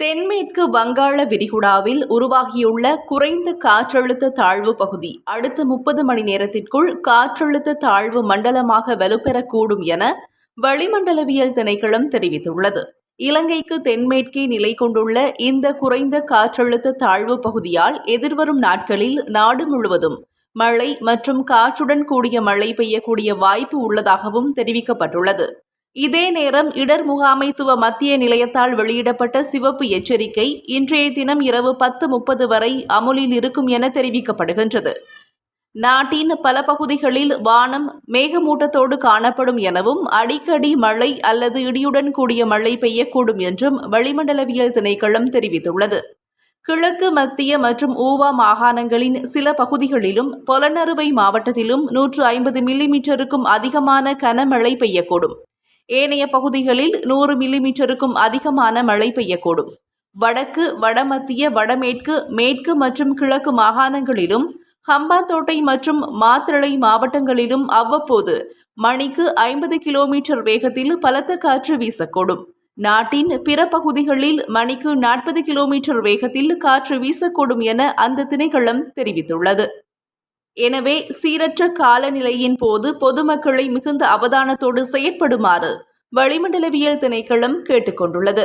தென்மேற்கு வங்காள விரிகுடாவில் உருவாகியுள்ள குறைந்த காற்றழுத்த தாழ்வு பகுதி அடுத்த முப்பது மணி நேரத்திற்குள் காற்றழுத்த தாழ்வு மண்டலமாக வலுப்பெறக்கூடும் என வளிமண்டலவியல் திணைக்களம் தெரிவித்துள்ளது. இலங்கைக்கு தென்மேற்கே நிலை கொண்டுள்ள இந்த குறைந்த காற்றழுத்த தாழ்வு பகுதியால் எதிர்வரும் நாட்களில் நாடு முழுவதும் மழை மற்றும் காற்றுடன் கூடிய மழை பெய்யக்கூடிய வாய்ப்பு உள்ளதாகவும் தெரிவிக்கப்பட்டுள்ளது. இதே நேரம் இடர் முகாமைத்துவ மத்திய நிலையத்தால் வெளியிடப்பட்ட சிவப்பு எச்சரிக்கை இன்றைய தினம் இரவு பத்து முப்பது வரை அமுலில் இருக்கும் என தெரிவிக்கப்படுகின்றது. நாட்டின் பல பகுதிகளில் வானம் மேகமூட்டத்தோடு காணப்படும் எனவும் அடிக்கடி மழை அல்லது இடியுடன் கூடிய மழை பெய்யக்கூடும் என்றும் வளிமண்டலவியல் திணைக்களம் தெரிவித்துள்ளது. கிழக்கு மத்திய மற்றும் ஊவா மாகாணங்களின் சில பகுதிகளிலும் பொலனறுவை மாவட்டத்திலும் நூற்று ஐம்பது மில்லிமீட்டருக்கும் அதிகமான கனமழை பெய்யக்கூடும். ஏனைய பகுதிகளில் நூறு மில்லிமீட்டருக்கும் அதிகமான மழை பெய்யக்கூடும். வடக்கு வடமத்திய வடமேற்கு மேற்கு மற்றும் கிழக்கு மாகாணங்களிலும் ஹம்பாந்தோட்டை மற்றும் மாத்திரளை மாவட்டங்களிலும் அவ்வப்போது மணிக்கு ஐம்பது கிலோமீட்டர் வேகத்தில் பலத்த காற்று வீசக்கூடும். நாட்டின் பிற பகுதிகளில் மணிக்கு நாற்பது கிலோமீட்டர் வேகத்தில் காற்று வீசக்கூடும் என அந்த திணைக்களம் தெரிவித்துள்ளது. எனவே சீரற்ற காலநிலையின் போது பொதுமக்களை மிகுந்த அவதானத்தோடு செயற்படுமாறு வளிமண்டலவியல் திணைக்களம் கேட்டுக்கொண்டுள்ளது.